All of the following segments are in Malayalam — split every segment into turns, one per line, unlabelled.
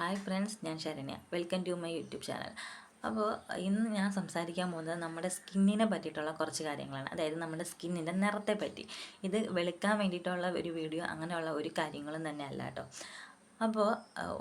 ഹായ് ഫ്രണ്ട്സ് ഞാൻ Saranya. Welcome to my YouTube channel അപ്പോൾ ഇന്ന് ഞാൻ സംസാരിക്കാൻ പോകുന്നത് നമ്മുടെ സ്കിന്നിനെ പറ്റിയിട്ടുള്ള കുറച്ച് കാര്യങ്ങളാണ്. അതായത് നമ്മുടെ സ്കിന്നിന്റെ നിറത്തെ പറ്റി ഇത് വെളുക്കാൻ വേണ്ടിയിട്ടുള്ള ഒരു വീഡിയോ അങ്ങനെയുള്ള ഒരു കാര്യങ്ങളും തന്നെ അല്ല കേട്ടോ. അപ്പോൾ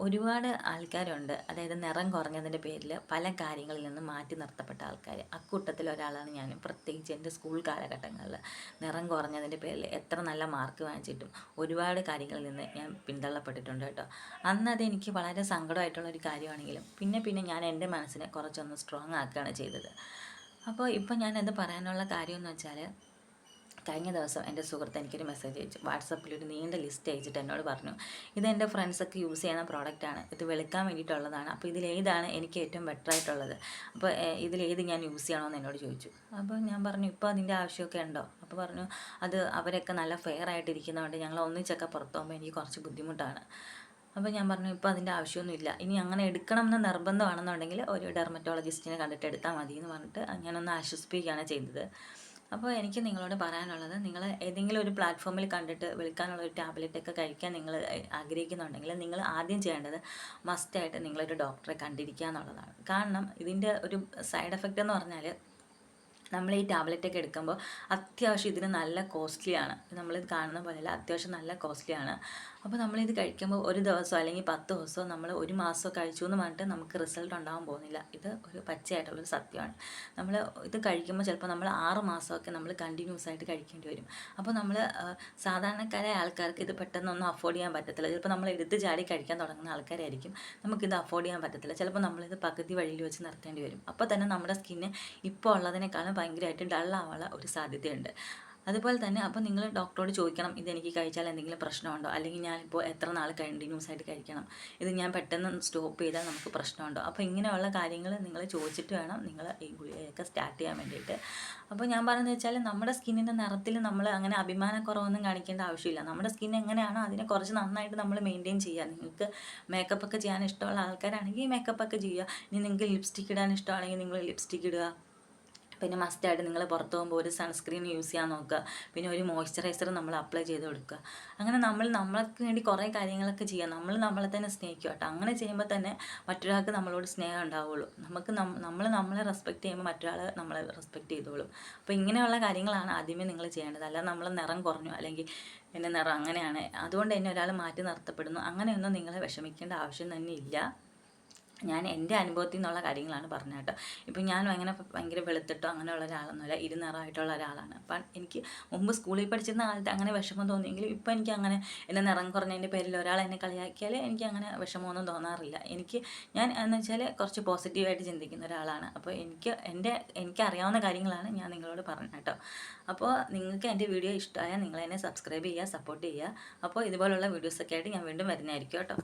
ഒരുപാട് ആൾക്കാരുണ്ട്. അതായത് നിറം കുറഞ്ഞതിന്റെ പേരിൽ പല കാര്യങ്ങളിൽ നിന്ന് മാറ്റി നിർത്തപ്പെട്ട ആൾക്കാർ അക്കൂട്ടത്തിൽ ഒരാളാണ് ഞാൻ പ്രത്യേകിച്ച് എന്റെ സ്കൂൾ കാലഘട്ടങ്ങളിൽ നിറം കുറഞ്ഞതിന്റെ പേരിൽ എത്ര നല്ല മാർക്ക് വാങ്ങിച്ചിട്ടും ഒരുപാട് കാര്യങ്ങളിൽ നിന്ന് ഞാൻ പിന്തള്ളപ്പെട്ടിട്ടുണ്ട് കേട്ടോ. അന്ന് അത് എനിക്ക് വളരെ സങ്കടമായിട്ടുള്ള ഒരു കാര്യമാണെങ്കിലും പിന്നെ പിന്നെ ഞാൻ എന്റെ മനസ്സിനെ കുറച്ചൊന്ന് സ്ട്രോങ് ആക്കുകയാണ് ചെയ്തത്. അപ്പോൾ ഇപ്പോൾ ഞാൻ എന്ത് പറയാനുള്ള കാര്യം എന്ന് വെച്ചാൽ കഴിഞ്ഞ ദിവസം എന്റെ സുഹൃത്ത് എനിക്കൊരു മെസ്സേജ് അയച്ചു. വാട്സപ്പിൽ ഒരു നീണ്ട ലിസ്റ്റ് അയച്ചിട്ട് എന്നോട് പറഞ്ഞു ഇത് എന്റെ ഫ്രണ്ട്സൊക്കെ യൂസ് ചെയ്യുന്ന പ്രോഡക്റ്റാണ് ഇത് വെളുക്കാൻ വേണ്ടിയിട്ടുള്ളതാണ്. അപ്പോൾ ഇതിലേതാണ് എനിക്ക് ഏറ്റവും ബെറ്റർ ആയിട്ടുള്ളത്? അപ്പോൾ ഇതിലേത് ഞാൻ യൂസ് ചെയ്യണമെന്ന് എന്നോട് ചോദിച്ചു. അപ്പോൾ ഞാൻ പറഞ്ഞു ഇപ്പോൾ അതിന്റെ ആവശ്യമൊക്കെ ഉണ്ടോ? അപ്പോൾ പറഞ്ഞു അത് അവരൊക്കെ നല്ല ഫെയർ ആയിട്ടിരിക്കുന്നതുകൊണ്ട് ഞങ്ങൾ ഒന്നിച്ചൊക്കെ പുറത്തു പോകുമ്പോൾ എനിക്ക് കുറച്ച് ബുദ്ധിമുട്ടാണ്. അപ്പോൾ ഞാൻ പറഞ്ഞു ഇപ്പോൾ അതിന്റെ ആവശ്യമൊന്നുമില്ല ഇനി അങ്ങനെ എടുക്കണം എന്ന് നിർബന്ധമാണെന്നുണ്ടെങ്കിൽ ഒരു ഡെർമറ്റോളജിസ്റ്റിനെ കണ്ടിട്ട് എടുത്താൽ മതി എന്ന് പറഞ്ഞിട്ട് ഞാനൊന്ന് ആശ്വസിപ്പിക്കുകയാണ് ചെയ്തത്. അപ്പോൾ എനിക്ക് നിങ്ങളോട് പറയാനുള്ളത് നിങ്ങൾ ഏതെങ്കിലും ഒരു പ്ലാറ്റ്ഫോമിൽ കണ്ടിട്ട് വിളിക്കാനുള്ള ഒരു ടാബ്ലറ്റ് ഒക്കെ കഴിക്കാൻ നിങ്ങൾ ആഗ്രഹിക്കുന്നുണ്ടെങ്കിൽ നിങ്ങൾ ആദ്യം ചെയ്യേണ്ടത് മസ്റ്റായിട്ട് നിങ്ങളൊരു ഡോക്ടറെ കണ്ടിരിക്കുക എന്നുള്ളതാണ്. കാരണം ഇതിന്റെ ഒരു സൈഡ് എഫക്റ്റ് എന്ന് പറഞ്ഞാൽ നമ്മൾ ഈ ടാബ്ലറ്റ് ഒക്കെ എടുക്കുമ്പോൾ അത്യാവശ്യം ഇതിന് നല്ല കോസ്റ്റ്ലിയാണ്. നമ്മൾ കാണുന്ന പോലെയല്ല അത്യാവശ്യം നല്ല കോസ്റ്റ്ലിയാണ്. അപ്പോൾ നമ്മളിത് കഴിക്കുമ്പോൾ ഒരു ദിവസം അല്ലെങ്കിൽ പത്ത് ദിവസമോ നമ്മൾ ഒരു മാസമോ കഴിച്ചു എന്ന് പറഞ്ഞിട്ട് നമുക്ക് റിസൾട്ട് ഉണ്ടാകാൻ പോകുന്നില്ല. ഇത് ഒരു പച്ചയായിട്ടുള്ളൊരു സത്യമാണ്. നമ്മൾ ഇത് കഴിക്കുമ്പോൾ ചിലപ്പോൾ നമ്മൾ ആറ് മാസമൊക്കെ നമ്മൾ കണ്ടിന്യൂസ് ആയിട്ട് കഴിക്കേണ്ടി വരും. അപ്പോൾ നമ്മൾ സാധാരണക്കാരായ ആൾക്കാർക്ക് ഇത് പെട്ടെന്നൊന്നും അഫോർഡ് ചെയ്യാൻ പറ്റത്തില്ല. ചിലപ്പോൾ നമ്മൾ എടുത്ത് ചാടി കഴിക്കാൻ തുടങ്ങുന്ന ആൾക്കാരായിരിക്കും. നമുക്കിത് അഫോർഡ് ചെയ്യാൻ പറ്റത്തില്ല. ചിലപ്പോൾ നമ്മളിത് പകുതി വഴിയിൽ വെച്ച് നിർത്തേണ്ടി വരും. അപ്പോൾ തന്നെ നമ്മുടെ സ്കിന്ന് ഇപ്പോൾ ഉള്ളതിനേക്കാളും ഭയങ്കരമായിട്ട് ഡള്ളാവാനുള്ള ഒരു സാധ്യതയുണ്ട്. അതുപോലെ തന്നെ അപ്പോൾ നിങ്ങൾ ഡോക്ടറോട് ചോദിക്കണം ഇതെനിക്ക് കഴിച്ചാൽ എന്തെങ്കിലും പ്രശ്നമുണ്ടോ? അല്ലെങ്കിൽ ഞാനിപ്പോൾ എത്ര നാൾ കണ്ടിന്യൂസ് ആയിട്ട് കഴിക്കണം? ഇത് ഞാൻ പെട്ടെന്ന് സ്റ്റോപ്പ് ചെയ്താൽ നമുക്ക് പ്രശ്നമുണ്ടോ? അപ്പോൾ ഇങ്ങനെയുള്ള കാര്യങ്ങൾ നിങ്ങൾ ചോദിച്ചിട്ട് വേണം നിങ്ങൾ ഈ ഗുളികയൊക്കെ സ്റ്റാർട്ട് ചെയ്യാൻ വേണ്ടിയിട്ട്. അപ്പോൾ ഞാൻ പറയുന്നത് വെച്ചാൽ നമ്മുടെ സ്കിന്നിന്റെ നിറത്തിൽ നമ്മൾ അങ്ങനെ അഭിമാനക്കുറവൊന്നും കാണിക്കേണ്ട ആവശ്യമില്ല. നമ്മുടെ സ്കിൻ എങ്ങനെയാണോ അതിനെ കുറച്ച് നന്നായിട്ട് നമ്മൾ മെയിന്റെയിൻ ചെയ്യുക. നിങ്ങൾക്ക് മേക്കപ്പ് ഒക്കെ ചെയ്യാൻ ഇഷ്ടമുള്ള ആൾക്കാരാണെങ്കിൽ മേക്കപ്പ് ഒക്കെ ചെയ്യുക. ഇനി നിങ്ങൾക്ക് ലിപ്സ്റ്റിക്ക് ഇടാൻ ഇഷ്ടമാണെങ്കിൽ നിങ്ങൾ ലിപ്സ്റ്റിക്ക് ഇടുക. പിന്നെ മസ്റ്റായിട്ട് നിങ്ങൾ പുറത്ത് പോകുമ്പോൾ ഒരു സൺസ്ക്രീൻ യൂസ് ചെയ്യാൻ നോക്കുക. പിന്നെ ഒരു മോയ്സ്ചറൈസർ നമ്മൾ അപ്ലൈ ചെയ്ത് കൊടുക്കുക. അങ്ങനെ നമ്മൾ നമ്മൾക്ക് വേണ്ടി കുറേ കാര്യങ്ങളൊക്കെ ചെയ്യുക. നമ്മൾ നമ്മളെ തന്നെ സ്നേഹിക്കുക കേട്ടോ. അങ്ങനെ ചെയ്യുമ്പോൾ തന്നെ മറ്റൊരാൾക്ക് നമ്മളോട് സ്നേഹം ഉണ്ടാവുള്ളൂ. നമുക്ക് നമ്മൾ നമ്മളെ റെസ്പെക്ട് ചെയ്യുമ്പോൾ മറ്റൊരാൾ നമ്മളെ റെസ്പെക്ട് ചെയ്തോളും. അപ്പോൾ ഇങ്ങനെയുള്ള കാര്യങ്ങളാണ് ആദ്യമേ നിങ്ങൾ ചെയ്യേണ്ടത്. അല്ല നമ്മൾ നിറം കുറഞ്ഞു അല്ലെങ്കിൽ എന്റെ നിറം അങ്ങനെയാണ്. അതുകൊണ്ട് തന്നെ ഒരാൾ മാറ്റി നിർത്തപ്പെടുന്നു. അങ്ങനെയൊന്നും നിങ്ങളെ വിഷമിക്കേണ്ട ആവശ്യം തന്നെ ഇല്ല. ഞാൻ എന്റെ അനുഭവത്തിൽ നിന്നുള്ള കാര്യങ്ങളാണ് പറഞ്ഞത് കേട്ടോ. ഇപ്പം ഞാൻ അങ്ങനെ ഭയങ്കര വെളുത്തിട്ടോ അങ്ങനെയുള്ള ഒരാളൊന്നുമല്ല ഇരുനിറമായിട്ടുള്ള ഒരാളാണ്. അപ്പം എനിക്ക് മുമ്പ് സ്കൂളിൽ പഠിച്ചിരുന്ന കാലത്ത് അങ്ങനെ വിഷമം തോന്നിയെങ്കിലും ഇപ്പം എനിക്ക് അങ്ങനെ എന്റെ നിറം കുറഞ്ഞതിന്റെ പേരിൽ ഒരാൾ എന്നെ കളിയാക്കിയാൽ എനിക്ക് അങ്ങനെ വിഷമമൊന്നും തോന്നാറില്ല. എനിക്ക് ഞാൻ എന്ന് വെച്ചാൽ കുറച്ച് പോസിറ്റീവായിട്ട് ചിന്തിക്കുന്ന ഒരാളാണ്. അപ്പോൾ എനിക്ക് എന്റെ എനിക്കറിയാവുന്ന കാര്യങ്ങളാണ് ഞാൻ നിങ്ങളോട് പറഞ്ഞത് കേട്ടോ. അപ്പോൾ നിങ്ങൾക്ക് എന്റെ വീഡിയോ ഇഷ്ടമായാൽ നിങ്ങൾ എന്നെ സബ്സ്ക്രൈബ് ചെയ്യുക സപ്പോർട്ട് ചെയ്യുക. അപ്പോൾ ഇതുപോലുള്ള വീഡിയോസൊക്കെ ആയിട്ട് ഞാൻ വീണ്ടും വരുന്നതായിരിക്കും കേട്ടോ.